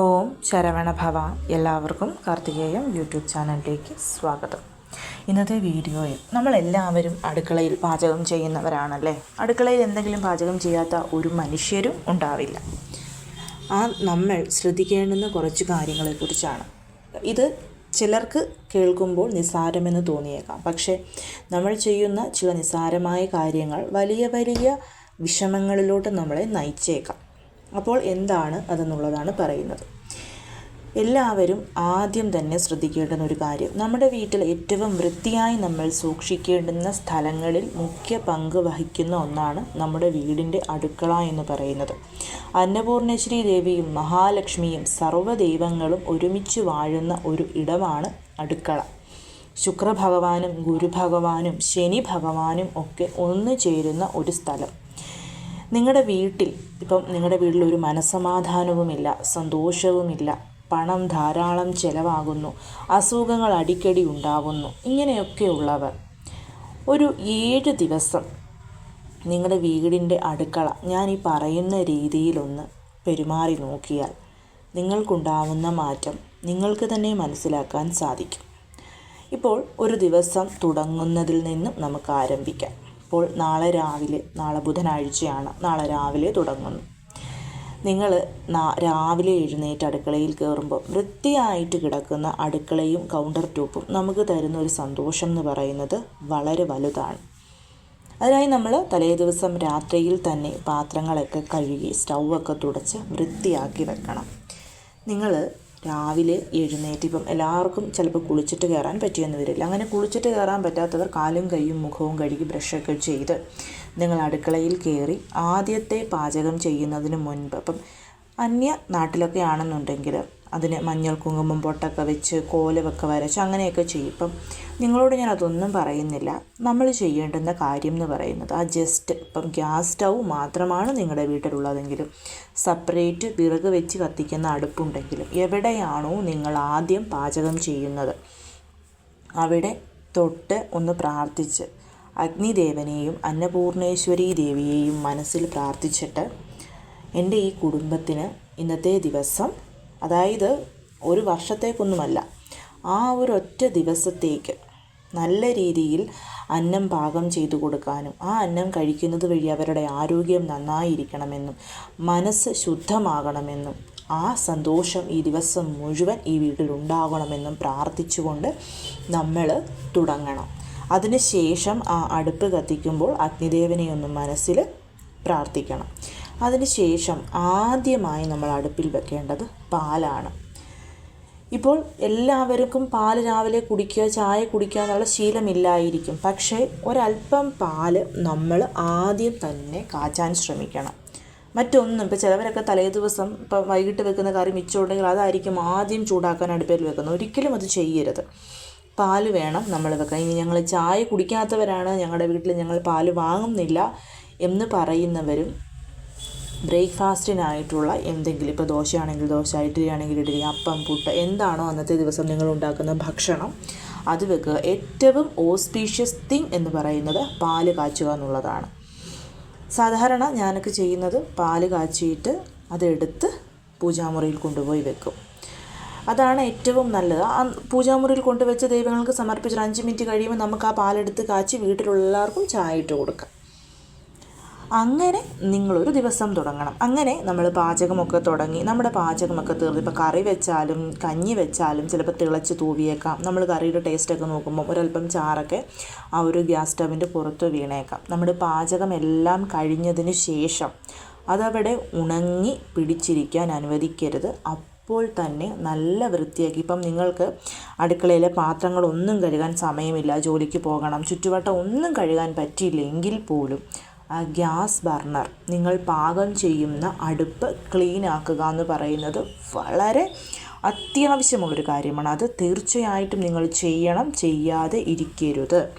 ഓം ശരവണഭവ എല്ലാവർക്കും കാർത്തികേയം യൂട്യൂബ് ചാനലിലേക്ക് സ്വാഗതം. ഇന്നത്തെ വീഡിയോയിൽ നമ്മളെല്ലാവരും അടുക്കളയിൽ പാചകം ചെയ്യുന്നവരാണല്ലേ? അടുക്കളയിൽ എന്തെങ്കിലും പാചകം ചെയ്യാത്ത ഒരു മനുഷ്യരും ഉണ്ടാവില്ല. ആ നമ്മൾ ശ്രദ്ധിക്കേണ്ടുന്ന കുറച്ച് കാര്യങ്ങളെക്കുറിച്ചാണ്. ഇത് ചിലർക്ക് കേൾക്കുമ്പോൾ നിസ്സാരമെന്ന് തോന്നിയേക്കാം. പക്ഷേ നമ്മൾ ചെയ്യുന്ന ചില നിസ്സാരമായ കാര്യങ്ങൾ വലിയ വലിയ വിഷമങ്ങളിലോട്ട് നമ്മളെ നയിച്ചേക്കാം. അപ്പോൾ എന്താണ് അതെന്നുള്ളതാണ് പറയുന്നത്. എല്ലാവരും ആദ്യം തന്നെ ശ്രദ്ധിക്കേണ്ടുന്ന ഒരു കാര്യം. നമ്മുടെ വീട്ടിൽ ഏറ്റവും വൃത്തിയായി നമ്മൾ സൂക്ഷിക്കേണ്ടുന്ന സ്ഥലങ്ങളിൽ മുഖ്യ പങ്ക് വഹിക്കുന്ന ഒന്നാണ് നമ്മുടെ വീടിന്റെ അടുക്കള എന്ന് പറയുന്നത്. അന്നപൂർണശ്രീ ദേവിയും മഹാലക്ഷ്മിയും സർവദൈവങ്ങളും ഒരുമിച്ച് വാഴുന്ന ഒരു ഇടമാണ് അടുക്കള. ശുക്രഭഗവാനും ഗുരുഭഗവാനും ശനി ഭഗവാനും ഒക്കെ ഒന്നു ചേരുന്ന ഒരു സ്ഥലം. നിങ്ങളുടെ വീട്ടിൽ ഇപ്പം നിങ്ങളുടെ വീട്ടിൽ ഒരു മനസ്സമാധാനവുമില്ല സന്തോഷവുമില്ല പണം ധാരാളം ചിലവാകുന്നു അസുഖങ്ങൾ അടിക്കടി ഉണ്ടാവുന്നു ഇങ്ങനെയൊക്കെയുള്ളവർ ഒരു ഏഴ് ദിവസം നിങ്ങളുടെ വീടിന്റെ അടുക്കള ഞാൻ ഈ പറയുന്ന രീതിയിലൊന്ന് പെരുമാറി നോക്കിയാൽ നിങ്ങൾക്കുണ്ടാവുന്ന മാറ്റം നിങ്ങൾക്ക് തന്നെ മനസ്സിലാക്കാൻ സാധിക്കും. ഇപ്പോൾ ഒരു ദിവസം തുടങ്ങുന്നതിൽ നിന്നും നമുക്ക് ആരംഭിക്കാം. ഇപ്പോൾ നാളെ രാവിലെ നാളെ ബുധനാഴ്ചയാണ്. നാളെ രാവിലെ തുടങ്ങുന്നു. നിങ്ങൾ രാവിലെ എഴുന്നേറ്റ് അടുക്കളയിൽ കയറുമ്പോൾ വൃത്തിയായിട്ട് കിടക്കുന്ന അടുക്കളയും കൗണ്ടർ ടോപ്പും നമുക്ക് തരുന്ന ഒരു സന്തോഷം എന്ന് പറയുന്നത് വളരെ വലുതാണ്. അതിനായി നമ്മൾ തലേ ദിവസം രാത്രിയിൽ തന്നെ പാത്രങ്ങളൊക്കെ കഴുകി സ്റ്റൗവൊക്കെ തുടച്ച് വൃത്തിയാക്കി വെക്കണം. നിങ്ങൾ രാവിലെ എഴുന്നേറ്റ് ഇപ്പം എല്ലാവർക്കും ചിലപ്പോൾ കുളിച്ചിട്ട് കയറാൻ പറ്റിയെന്ന് വരില്ല. അങ്ങനെ കുളിച്ചിട്ട് കയറാൻ പറ്റാത്തവർ കാലും കൈയും മുഖവും കഴുകി ബ്രഷൊക്കെ ചെയ്ത് നിങ്ങൾ അടുക്കളയിൽ കയറി ആദ്യത്തെ പാചകം ചെയ്യുന്നതിന് മുൻപ് അപ്പം അന്യ നാട്ടിലൊക്കെ ആണെന്നുണ്ടെങ്കിൽ അതിന് മഞ്ഞൾ കുങ്കുമം പൊട്ടൊക്കെ വെച്ച് കോലമൊക്കെ വരച്ച് അങ്ങനെയൊക്കെ ചെയ്യും. ഇപ്പം നിങ്ങളോട് ഞാൻ അതൊന്നും പറയുന്നില്ല. നമ്മൾ ചെയ്യേണ്ടുന്ന കാര്യം എന്ന് പറയുന്നത് ആ ജസ്റ്റ് ഇപ്പം ഗ്യാസ് സ്റ്റൗ മാത്രമാണ് നിങ്ങളുടെ വീട്ടിലുള്ളതെങ്കിലും സെപ്പറേറ്റ് വിറക് വെച്ച് കത്തിക്കുന്ന അടുപ്പുണ്ടെങ്കിലും എവിടെയാണോ നിങ്ങൾ ആദ്യം പാചകം ചെയ്യുന്നത്. അവിടെ തൊട്ട് ഒന്ന് പ്രാർത്ഥിച്ച് അഗ്നിദേവനെയും അന്നപൂർണേശ്വരി ദേവിയെയും മനസ്സിൽ പ്രാർത്ഥിച്ചിട്ട് എന്റെ ഈ കുടുംബത്തിന് ഇന്നത്തെ ദിവസം അതായത് ഒരു വർഷത്തേക്കൊന്നുമല്ല. ആ ഒരൊറ്റ ദിവസത്തേക്ക് നല്ല രീതിയിൽ അന്നം പാകം ചെയ്തു കൊടുക്കാനും ആ അന്നം കഴിക്കുന്നത് വഴി അവരുടെ ആരോഗ്യം നന്നായിരിക്കണമെന്നും മനസ്സ് ശുദ്ധമാകണമെന്നും ആ സന്തോഷം ഈ ദിവസം മുഴുവൻ ഈ വീട്ടിൽ ഉണ്ടാകണമെന്നും പ്രാർത്ഥിച്ചുകൊണ്ട് നമ്മൾ തുടങ്ങണം. അതിനുശേഷം ആ അടുപ്പ് കത്തിക്കുമ്പോൾ അഗ്നിദേവനെ ഒന്ന് മനസ്സിൽ പ്രാർത്ഥിക്കണം. അതിനുശേഷം ആദ്യമായി നമ്മൾ അടുപ്പിൽ വെക്കേണ്ടത് പാലാണ്. ഇപ്പോൾ എല്ലാവർക്കും പാൽ രാവിലെ കുടിക്കുക ചായ കുടിക്കുക എന്നുള്ള ശീലമില്ലായിരിക്കും. പക്ഷേ ഒരല്പം പാൽ നമ്മൾ ആദ്യം തന്നെ കാച്ചാൻ ശ്രമിക്കണം. മറ്റൊന്നും ഇപ്പോൾ ചിലവരൊക്കെ തലേ ദിവസം ഇപ്പം വൈകിട്ട് വെക്കുന്ന കറി മിച്ചമുണ്ടെങ്കിൽ അതായിരിക്കും ആദ്യം ചൂടാക്കാൻ അടുപ്പിൽ വെക്കുന്നത്. ഒരിക്കലും അത് ചെയ്യരുത്. പാൽ വേണം നമ്മൾ വെക്കാൻ. ഇനി ഞങ്ങൾ ചായ കുടിക്കാത്തവരാണ് ഞങ്ങളുടെ വീട്ടിൽ ഞങ്ങൾ പാൽ വാങ്ങുന്നില്ല എന്ന് പറയുന്നവരും ബ്രേക്ക്ഫാസ്റ്റിനായിട്ടുള്ള എന്തെങ്കിലും ഇപ്പോൾ ദോശയാണെങ്കിൽ ദോശ ഇഡ്ഡലി ആണെങ്കിൽ ഇഡ്ഡലി അപ്പം പുട്ട് എന്താണോ അന്നത്തെ ദിവസം നിങ്ങൾ ഉണ്ടാക്കുന്ന ഭക്ഷണം അത് വെക്കുക. ഏറ്റവും ഓസ്പീഷ്യസ് തിങ് എന്ന് പറയുന്നത് പാൽ കാച്ചുക എന്നുള്ളതാണ്. സാധാരണ ഞാനൊക്കെ ചെയ്യുന്നത് പാൽ കാച്ചിയിട്ട് അതെടുത്ത് പൂജാമുറിയിൽ കൊണ്ടുപോയി വെക്കും. അതാണ് ഏറ്റവും നല്ലത്. ആ പൂജാമുറിയിൽ കൊണ്ടുവച്ച് ദൈവങ്ങൾക്ക് സമർപ്പിച്ചൊരു അഞ്ച് മിനിറ്റ് കഴിയുമ്പോൾ നമുക്ക് ആ പാലെടുത്ത് കാച്ചി വീട്ടിലുള്ളവർക്കും ചായ ഇട്ട് കൊടുക്കാം. അങ്ങനെ നിങ്ങളൊരു ദിവസം തുടങ്ങണം. അങ്ങനെ നമ്മൾ പാചകമൊക്കെ തുടങ്ങി. നമ്മുടെ പാചകമൊക്കെ തീർന്ന്. ഇപ്പോൾ കറി വെച്ചാലും കഞ്ഞി വെച്ചാലും ചിലപ്പോൾ തിളച്ച് തൂവിയേക്കാം. നമ്മൾ കറിയുടെ ടേസ്റ്റൊക്കെ നോക്കുമ്പോൾ ഒരല്പം ചാറൊക്കെ ആ ഒരു ഗ്യാസ് സ്റ്റവിന്റെ പുറത്ത് വീണേക്കാം. നമ്മുടെ പാചകം എല്ലാം കഴിഞ്ഞതിന് ശേഷം അതവിടെ ഉണങ്ങി പിടിച്ചിരിക്കാൻ അനുവദിക്കരുത്. അപ്പോൾ തന്നെ നല്ല വൃത്തിയാക്കി ഇപ്പം നിങ്ങൾക്ക് അടുക്കളയിലെ പാത്രങ്ങളൊന്നും കഴുകാൻ സമയമില്ല. ജോലിക്ക് പോകണം. ചുറ്റുവട്ടം ഒന്നും കഴുകാൻ പറ്റിയില്ലെങ്കിൽ പോലും ഗ്യാസ് ബർണർ നിങ്ങൾ പാകം ചെയ്യുന്ന അടുപ്പ് ക്ലീൻ ആക്കുക എന്ന് പറയുന്നത് വളരെ അത്യാവശ്യമുള്ളൊരു കാര്യമാണ്. അത് തീർച്ചയായിട്ടും നിങ്ങൾ ചെയ്യണം ചെയ്യാതെ ഇരിക്കരുത്.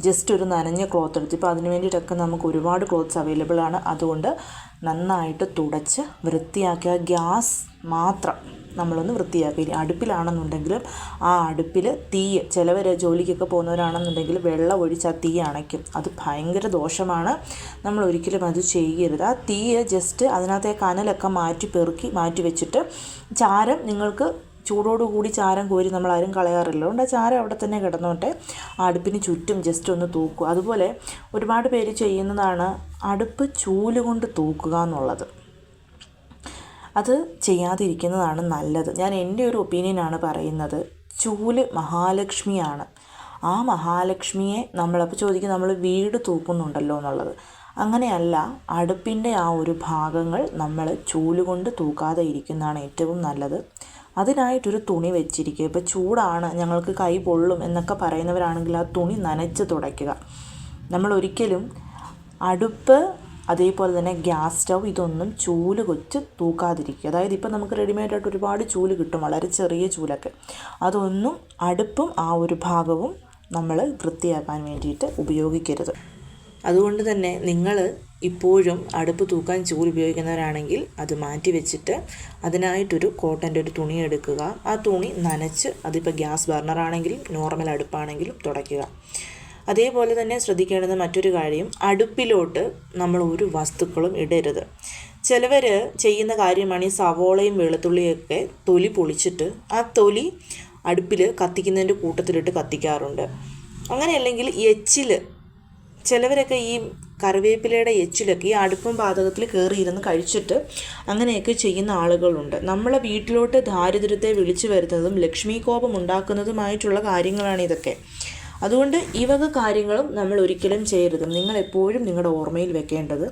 ജസ്റ്റ് ഒരു നനഞ്ഞ ക്ലോത്ത് എടുത്ത് ഇപ്പോൾ അതിന് വേണ്ടിയിട്ടൊക്കെ നമുക്ക് ഒരുപാട് ക്ലോത്ത്സ് അവൈലബിൾ ആണ്. അതുകൊണ്ട് നന്നായിട്ട് തുടച്ച് വൃത്തിയാക്കുക ഗ്യാസ് മാത്രം നമ്മളൊന്ന് വൃത്തിയാക്കുക. ഇനി അടുപ്പിലാണെന്നുണ്ടെങ്കിലും ആ അടുപ്പിൽ തീ ചിലവർ ജോലിക്കൊക്കെ പോകുന്നവരാണെന്നുണ്ടെങ്കിൽ വെള്ളം ഒഴിച്ച് ആ തീ അണയ്ക്കും. അത് ഭയങ്കര ദോഷമാണ്. നമ്മൾ ഒരിക്കലും അത് ചെയ്യരുത്. ആ തീ ജസ്റ്റ് അതിനകത്തെ കനലൊക്കെ മാറ്റി പെറുക്കി മാറ്റി വെച്ചിട്ട് ചാരം നിങ്ങൾക്ക് ചൂടോടുകൂടി ചാരം കോരി നമ്മൾ ആരും കളയാറില്ല. അതുകൊണ്ട് ആ ചാരം അവിടെ തന്നെ കിടന്നോട്ടെ. അടുപ്പിന് ചുറ്റും ജസ്റ്റ് ഒന്ന് തൂക്കുക. അതുപോലെ ഒരുപാട് പേര് ചെയ്യുന്നതാണ് അടുപ്പ് ചൂൽ കൊണ്ട് തൂക്കുക എന്നുള്ളത്. അത് ചെയ്യാതിരിക്കുന്നതാണ് നല്ലത്. ഞാൻ എന്റെ ഒരു ഒപ്പീനിയനാണ് പറയുന്നത്. ചൂൽ മഹാലക്ഷ്മിയാണ്. ആ മഹാലക്ഷ്മിയെ നമ്മളപ്പോൾ ചോദിക്കും നമ്മൾ വീട് തൂക്കുന്നുണ്ടല്ലോ എന്നുള്ളത്. അങ്ങനെയല്ല അടുപ്പിന്റെ ആ ഒരു ഭാഗങ്ങൾ നമ്മൾ ചൂൽ കൊണ്ട് തൂക്കാതെ ഇരിക്കുന്നതാണ് ഏറ്റവും നല്ലത്. അതിനായിട്ടൊരു തുണി വെച്ചിരിക്കുക. ഇപ്പോൾ ചൂടാണ് ഞങ്ങൾക്ക് കൈ പൊള്ളും എന്നൊക്കെ പറയുന്നവരാണെങ്കിൽ ആ തുണി നനച്ച് തുടയ്ക്കുക. നമ്മൾ ഒരിക്കലും അടുപ്പ് അതേപോലെ തന്നെ ഗ്യാസ് സ്റ്റൗ ഇതൊന്നും ചൂൽ കൊച്ച് തൂക്കാതിരിക്കുക. അതായത് ഇപ്പം നമുക്ക് റെഡിമെയ്ഡായിട്ട് ഒരുപാട് ചൂൽ കിട്ടും വളരെ ചെറിയ ചൂലൊക്കെ. അതൊന്നും അടുപ്പും ആ ഒരു ഭാഗവും നമ്മൾ വൃത്തിയാക്കാൻ വേണ്ടിയിട്ട് ഉപയോഗിക്കരുത്. അതുകൊണ്ട് തന്നെ നിങ്ങൾ ഇപ്പോഴും അടുപ്പ് തൂക്കാൻ ചൂൽ ഉപയോഗിക്കുന്നവരാണെങ്കിൽ അത് മാറ്റി വെച്ചിട്ട് അതിനായിട്ടൊരു കോട്ടന്റെ ഒരു തുണി എടുക്കുക. ആ തുണി നനച്ച് അതിപ്പോൾ ഗ്യാസ് ബർണറാണെങ്കിലും നോർമൽ അടുപ്പാണെങ്കിലും തുടയ്ക്കുക. അതേപോലെ തന്നെ ശ്രദ്ധിക്കേണ്ടുന്ന മറ്റൊരു കാര്യം അടുപ്പിലോട്ട് നമ്മൾ ഒരു വസ്തുക്കളും ഇടരുത്. ചിലവർ ചെയ്യുന്ന കാര്യമാണ് ഈ സവോളയും വെളുത്തുള്ളിയൊക്കെ തൊലി പൊളിച്ചിട്ട് ആ തൊലി അടുപ്പിൽ കത്തിക്കുന്നതിന്റെ കൂട്ടത്തിലിട്ട് കത്തിക്കാറുണ്ട്. അങ്ങനെയല്ലെങ്കിൽ എച്ചിൽ ചിലവരൊക്കെ ഈ കറിവേപ്പിലയുടെ എച്ചിലൊക്കെ ഈ അടുപ്പും പാതകത്തിൽ കയറിയിരുന്ന് കഴിച്ചിട്ട് അങ്ങനെയൊക്കെ ചെയ്യുന്ന ആളുകളുണ്ട്. നമ്മളെ വീട്ടിലോട്ട് ദാരിദ്ര്യത്തെ വിളിച്ചു വരുന്നതും ലക്ഷ്മി കോപം ഉണ്ടാക്കുന്നതുമായിട്ടുള്ള കാര്യങ്ങളാണ് ഇതൊക്കെ. അതുകൊണ്ട് ഈ വക കാര്യങ്ങളും നമ്മൾ ഒരിക്കലും ചെയ്യരുത്. നിങ്ങൾ എപ്പോഴും നിങ്ങളുടെ ഓർമ്മയിൽ വെക്കേണ്ടത്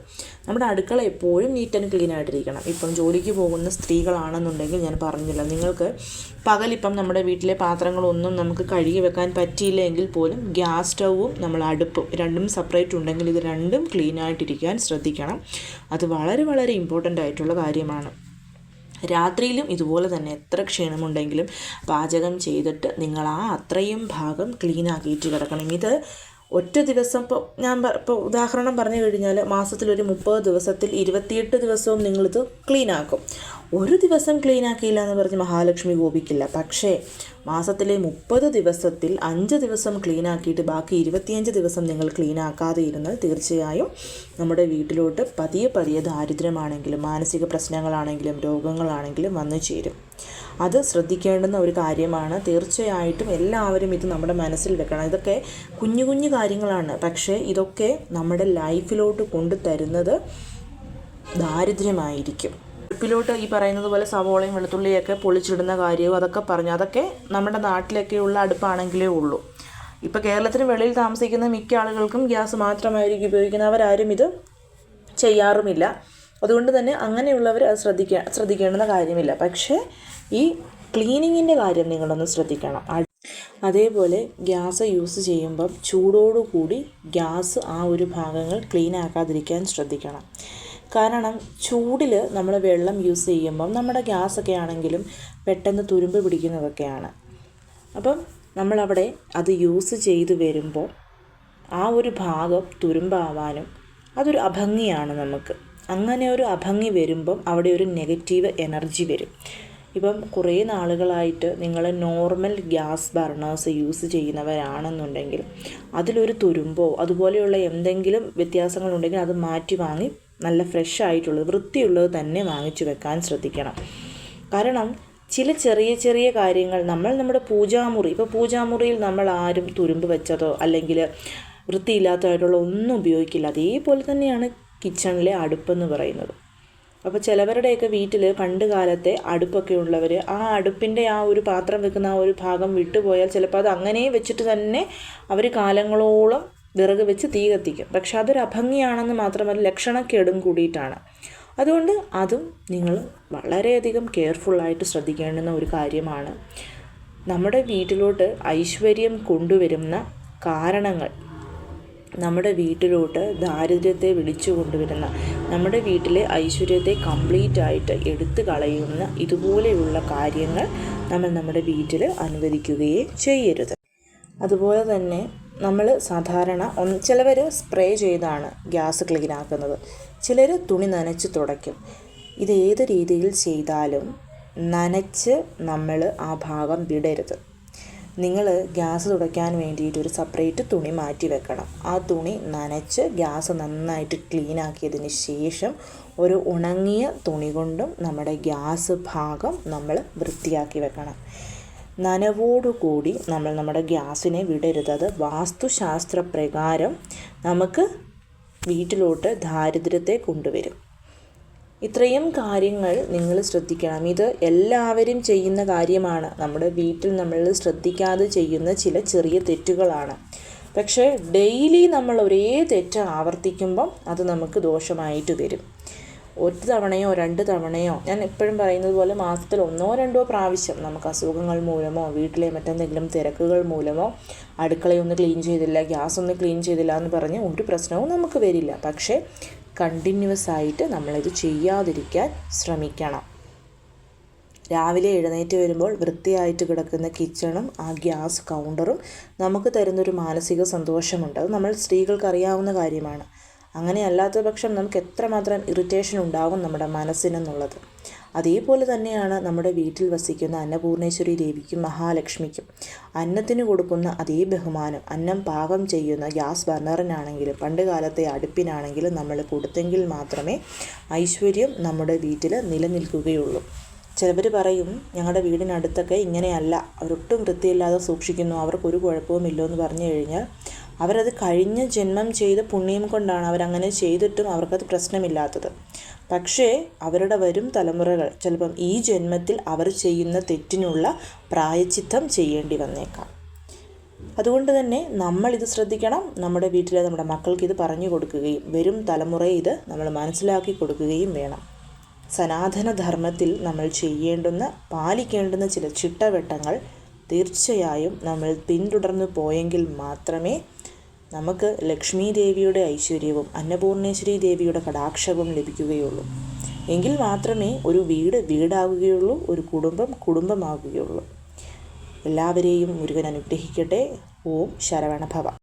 നമ്മുടെ അടുക്കള എപ്പോഴും നീറ്റ് ആൻഡ് ക്ലീൻ ആയിട്ടിരിക്കണം. ഇപ്പം ജോലിക്ക് പോകുന്ന സ്ത്രീകളാണെന്നുണ്ടെങ്കിൽ ഞാൻ പറഞ്ഞില്ല. നിങ്ങൾക്ക് പകലിപ്പം നമ്മുടെ വീട്ടിലെ പാത്രങ്ങളൊന്നും നമുക്ക് കഴുകി വെക്കാൻ പറ്റിയില്ല എങ്കിൽ പോലും ഗ്യാസ് സ്റ്റൗവും നമ്മൾ അടുപ്പും രണ്ടും സെപ്പറേറ്റ് ഉണ്ടെങ്കിൽ ഇത് രണ്ടും ക്ലീൻ ആയിട്ടിരിക്കാൻ ശ്രദ്ധിക്കണം. അത് വളരെ വളരെ ഇമ്പോർട്ടന്റ് ആയിട്ടുള്ള കാര്യമാണ്. രാത്രിയിലും ഇതുപോലെ തന്നെ എത്ര ക്ഷീണമുണ്ടെങ്കിലും പാചകം ചെയ്തിട്ട് നിങ്ങൾ ആ അത്രയും ഭാഗം ക്ലീൻ ആക്കിയിട്ട് കിടക്കണം. ഇത് ഒറ്റ ദിവസം ഇപ്പോൾ ഞാൻ ഇപ്പോൾ ഉദാഹരണം പറഞ്ഞു കഴിഞ്ഞാൽ മാസത്തിലൊരു മുപ്പത് ദിവസത്തിൽ ഇരുപത്തിയെട്ട് ദിവസവും നിങ്ങളിത് ക്ലീൻ ആക്കും. ഒരു ദിവസം ക്ലീൻ ആക്കിയില്ല എന്ന് പറഞ്ഞ് മഹാലക്ഷ്മി കോപിക്കില്ല. പക്ഷേ മാസത്തിലെ മുപ്പത് ദിവസത്തിൽ അഞ്ച് ദിവസം ക്ലീൻ ആക്കിയിട്ട് ബാക്കി ഇരുപത്തിയഞ്ച് ദിവസം നിങ്ങൾ ക്ലീൻ ആക്കാതെ ഇരുന്നാൽ തീർച്ചയായും നമ്മുടെ വീട്ടിലോട്ട് പതിയെ പതിയെ ദാരിദ്ര്യമാണെങ്കിലും മാനസിക പ്രശ്നങ്ങളാണെങ്കിലും രോഗങ്ങളാണെങ്കിലും വന്നു ചേരും. അത് ശ്രദ്ധിക്കേണ്ടുന്ന ഒരു കാര്യമാണ്. തീർച്ചയായിട്ടും എല്ലാവരും ഇത് നമ്മുടെ മനസ്സിൽ വെക്കണം. ഇതൊക്കെ കുഞ്ഞു കുഞ്ഞു കാര്യങ്ങളാണ്. പക്ഷേ ഇതൊക്കെ നമ്മുടെ ലൈഫിലോട്ട് കൊണ്ടുതരുന്നത് ദാരിദ്ര്യമായിരിക്കും. അടുപ്പിലോട്ട് ഈ പറയുന്നത് പോലെ സവോളയും വെളുത്തുള്ളിയൊക്കെ പൊളിച്ചിടുന്ന കാര്യവും അതൊക്കെ പറഞ്ഞു. അതൊക്കെ നമ്മുടെ നാട്ടിലൊക്കെയുള്ള അടുപ്പാണെങ്കിലേ ഉള്ളൂ. ഇപ്പോൾ കേരളത്തിന് വെളിയിൽ താമസിക്കുന്ന മിക്ക ആളുകൾക്കും ഗ്യാസ് മാത്രമായിരിക്കും ഉപയോഗിക്കുന്നവരാരും ഇത് ചെയ്യാറുമില്ല. അതുകൊണ്ട് തന്നെ അങ്ങനെയുള്ളവർ അത് ശ്രദ്ധിക്കുക ശ്രദ്ധിക്കേണ്ടുന്ന കാര്യമില്ല. പക്ഷേ ഈ ക്ലീനിങ്ങിന്റെ കാര്യം നിങ്ങളൊന്ന് ശ്രദ്ധിക്കണം. അതേപോലെ ഗ്യാസ് യൂസ് ചെയ്യുമ്പം ചൂടോടുകൂടി ഗ്യാസ് ആ ഒരു ഭാഗങ്ങൾ ക്ലീൻ ആക്കാതിരിക്കാൻ ശ്രദ്ധിക്കണം. കാരണം ചൂടിൽ നമ്മൾ വെള്ളം യൂസ് ചെയ്യുമ്പം നമ്മുടെ ഗ്യാസൊക്കെ ആണെങ്കിലും പെട്ടെന്ന് തുരുമ്പ് പിടിക്കുന്നതൊക്കെയാണ്. അപ്പം നമ്മളവിടെ അത് യൂസ് ചെയ്ത് വരുമ്പോൾ ആ ഒരു ഭാഗം തുരുമ്പാവാനും അതൊരു അഭംഗിയാണ് നമുക്ക്. അങ്ങനെ ഒരു അഭംഗി വരുമ്പം അവിടെ ഒരു നെഗറ്റീവ് എനർജി വരും. ഇപ്പം കുറേ നാളുകളായിട്ട് നിങ്ങൾ നോർമൽ ഗ്യാസ് ബർണേഴ്സ് യൂസ് ചെയ്യുന്നവരാണെന്നുണ്ടെങ്കിൽ അതിലൊരു തുരുമ്പോ അതുപോലെയുള്ള എന്തെങ്കിലും വ്യത്യാസങ്ങളുണ്ടെങ്കിൽ അത് മാറ്റി വാങ്ങി നല്ല ഫ്രഷ് ആയിട്ടുള്ളത് വൃത്തിയുള്ളത് തന്നെ വാങ്ങിച്ചു വെക്കാൻ ശ്രദ്ധിക്കണം. കാരണം ചില ചെറിയ ചെറിയ കാര്യങ്ങൾ നമ്മൾ നമ്മുടെ പൂജാമുറി ഇപ്പോൾ പൂജാമുറിയിൽ നമ്മൾ ആരും തുരുമ്പ് വെച്ചതോ അല്ലെങ്കിൽ വൃത്തിയില്ലാത്തതായിട്ടുള്ള ഒന്നും ഉപയോഗിക്കില്ല. അതേപോലെ തന്നെയാണ് കിച്ചണിലെ അടുപ്പെന്ന് പറയുന്നത്. അപ്പോൾ ചിലവരുടെയൊക്കെ വീട്ടിൽ പണ്ട് കാലത്തെ അടുപ്പൊക്കെ ഉള്ളവർ ആ അടുപ്പിന്റെ ആ ഒരു പാത്രം വെക്കുന്ന ആ ഒരു ഭാഗം വിട്ടുപോയാൽ ചിലപ്പോൾ അത് അങ്ങനെ വെച്ചിട്ട് തന്നെ അവർ കാലങ്ങളോളം വിറക് വെച്ച് തീ കത്തിക്കും. പക്ഷെ അതൊരു അഭംഗിയാണെന്ന് മാത്രമല്ല ലക്ഷണക്കേടും കൂടിയിട്ടാണ്. അതുകൊണ്ട് അതും നിങ്ങൾ വളരെയധികം കെയർഫുള്ളായിട്ട് ശ്രദ്ധിക്കേണ്ടുന്ന ഒരു കാര്യമാണ്. നമ്മുടെ വീട്ടിലോട്ട് ഐശ്വര്യം കൊണ്ടുവരുന്ന കാരണങ്ങൾ നമ്മുടെ വീട്ടിലോട്ട് ദാരിദ്ര്യത്തെ വിളിച്ചു കൊണ്ടുവരുന്ന നമ്മുടെ വീട്ടിലെ ഐശ്വര്യത്തെ കംപ്ലീറ്റ് ആയിട്ട് എടുത്തു കളയുന്ന ഇതുപോലെയുള്ള കാര്യങ്ങൾ നമ്മൾ നമ്മുടെ വീട്ടിൽ അനുവദിക്കുകയേ ചെയ്യരുത്. അതുപോലെ തന്നെ നമ്മൾ സാധാരണ ഒന്ന് ചിലവർ സ്പ്രേ ചെയ്താണ് ഗ്യാസ് ക്ലീൻ ആക്കുന്നത് ചിലർ തുണി നനച്ച് തുടയ്ക്കും. ഇത് ഏത് രീതിയിൽ ചെയ്താലും നനച്ച് നമ്മൾ ആ ഭാഗം വിടരുത്. നിങ്ങൾ ഗ്യാസ് തുടയ്ക്കാൻ വേണ്ടിയിട്ട് ഒരു സെപ്പറേറ്റ് തുണി മാറ്റി വെക്കണം. ആ തുണി നനച്ച് ഗ്യാസ് നന്നായിട്ട് ക്ലീൻ ആക്കിയതിന് ശേഷം ഒരു ഉണങ്ങിയ തുണി കൊണ്ടും നമ്മുടെ ഗ്യാസ് ഭാഗം നമ്മൾ വൃത്തിയാക്കി വെക്കണം. നനവോടുകൂടി നമ്മൾ നമ്മുടെ ഗ്യാസിനെ വിടരുത്. അത് വാസ്തുശാസ്ത്ര പ്രകാരം നമുക്ക് വീട്ടിലോട്ട് ദാരിദ്ര്യത്തെ കൊണ്ടുവരും. ഇത്രയും കാര്യങ്ങൾ നിങ്ങൾ ശ്രദ്ധിക്കണം. ഇത് എല്ലാവരും ചെയ്യുന്ന കാര്യമാണ്. നമ്മുടെ വീട്ടിൽ നമ്മൾ ശ്രദ്ധിക്കാതെ ചെയ്യുന്ന ചില ചെറിയ തെറ്റുകളാണ്. പക്ഷേ ഡെയിലി നമ്മൾ ഒരേ തെറ്റ് ആവർത്തിക്കുമ്പം അത് നമുക്ക് ദോഷമായിട്ട് വരും. ഒരു തവണയോ രണ്ട് തവണയോ. ഞാൻ എപ്പോഴും പറയുന്നത് പോലെ മാസത്തിൽ ഒന്നോ രണ്ടോ പ്രാവശ്യം നമുക്ക് അസുഖങ്ങൾ മൂലമോ വീട്ടിലെ മറ്റെന്തെങ്കിലും തിരക്കുകൾ മൂലമോ അടുക്കളയൊന്ന് ക്ലീൻ ചെയ്തില്ല ഗ്യാസ് ഒന്ന് ക്ലീൻ ചെയ്തില്ല എന്ന് പറഞ്ഞ് ഒരു പ്രശ്നവും നമുക്ക് വരില്ല. പക്ഷേ കണ്ടിന്യൂസ് ആയിട്ട് നമ്മളിത് ചെയ്യാതിരിക്കാൻ ശ്രമിക്കണം. രാവിലെ എഴുന്നേറ്റ് വരുമ്പോൾ വൃത്തിയായിട്ട് കിടക്കുന്ന കിച്ചണും ആ ഗ്യാസ് കൗണ്ടറും നമുക്ക് തരുന്നൊരു മാനസിക സന്തോഷമുണ്ട്. അത് നമ്മൾ സ്ത്രീകൾക്ക് അറിയാവുന്ന കാര്യമാണ്. അങ്ങനെ അല്ലാത്ത പക്ഷം നമുക്ക് എത്രമാത്രം ഇറിറ്റേഷൻ ഉണ്ടാകും നമ്മുടെ മനസ്സിനെന്നുള്ളത്. അതേപോലെ തന്നെയാണ് നമ്മുടെ വീട്ടിൽ വസിക്കുന്ന അന്നപൂർണേശ്വരി ദേവിക്കും മഹാലക്ഷ്മിക്കും. അന്നത്തിന് കൊടുക്കുന്ന അതേ ബഹുമാനം അന്നം പാകം ചെയ്യുന്ന ഗ്യാസ് ബർണറിനാണെങ്കിലും പണ്ട് കാലത്തെ അടുപ്പിനാണെങ്കിലും നമ്മൾ കൊടുത്തെങ്കിൽ മാത്രമേ ഐശ്വര്യം നമ്മുടെ വീട്ടിൽ നിലനിൽക്കുകയുള്ളൂ. ചിലവർ പറയും ഞങ്ങളുടെ വീടിനടുത്തൊക്കെ ഇങ്ങനെയല്ല. അവരൊട്ടും വൃത്തിയില്ലാതെ സൂക്ഷിക്കുന്നു. അവർക്കൊരു കുഴപ്പവും എന്ന് പറഞ്ഞു കഴിഞ്ഞാൽ അവരത് കഴിഞ്ഞ ജന്മം ചെയ്ത പുണ്യം കൊണ്ടാണ് അവരങ്ങനെ ചെയ്തിട്ടും അവർക്കത് പ്രശ്നമില്ലാത്തത്. പക്ഷേ അവരുടെ വരും തലമുറകൾ ചിലപ്പം ഈ ജന്മത്തിൽ അവർ ചെയ്യുന്ന തെറ്റിനുള്ള പ്രായച്ചിത്തം ചെയ്യേണ്ടി വന്നേക്കാം. അതുകൊണ്ട് തന്നെ നമ്മളിത് ശ്രദ്ധിക്കണം. നമ്മുടെ വീട്ടിലെ നമ്മുടെ മക്കൾക്ക് ഇത് പറഞ്ഞു കൊടുക്കുകയും വരും തലമുറയെ ഇത് നമ്മൾ മനസ്സിലാക്കി കൊടുക്കുകയും വേണം. സനാതനധർമ്മത്തിൽ നമ്മൾ ചെയ്യേണ്ടുന്ന പാലിക്കേണ്ടുന്ന ചില ചിട്ടവട്ടങ്ങൾ തീർച്ചയായും നമ്മൾ പിന്തുടർന്നു പോയെങ്കിൽ മാത്രമേ നമുക്ക് ലക്ഷ്മി ദേവിയുടെ ഐശ്വര്യവും അന്നപൂർണേശ്വരി ദേവിയുടെ കടാക്ഷവും ലഭിക്കുകയുള്ളൂ. എങ്കിൽ മാത്രമേ ഒരു വീട് വീടാകുകയുള്ളൂ ഒരു കുടുംബം കുടുംബമാകുകയുള്ളൂ. എല്ലാവരെയും മുരുകൻ അനുഗ്രഹിക്കട്ടെ. ഓം ശരവണഭവ.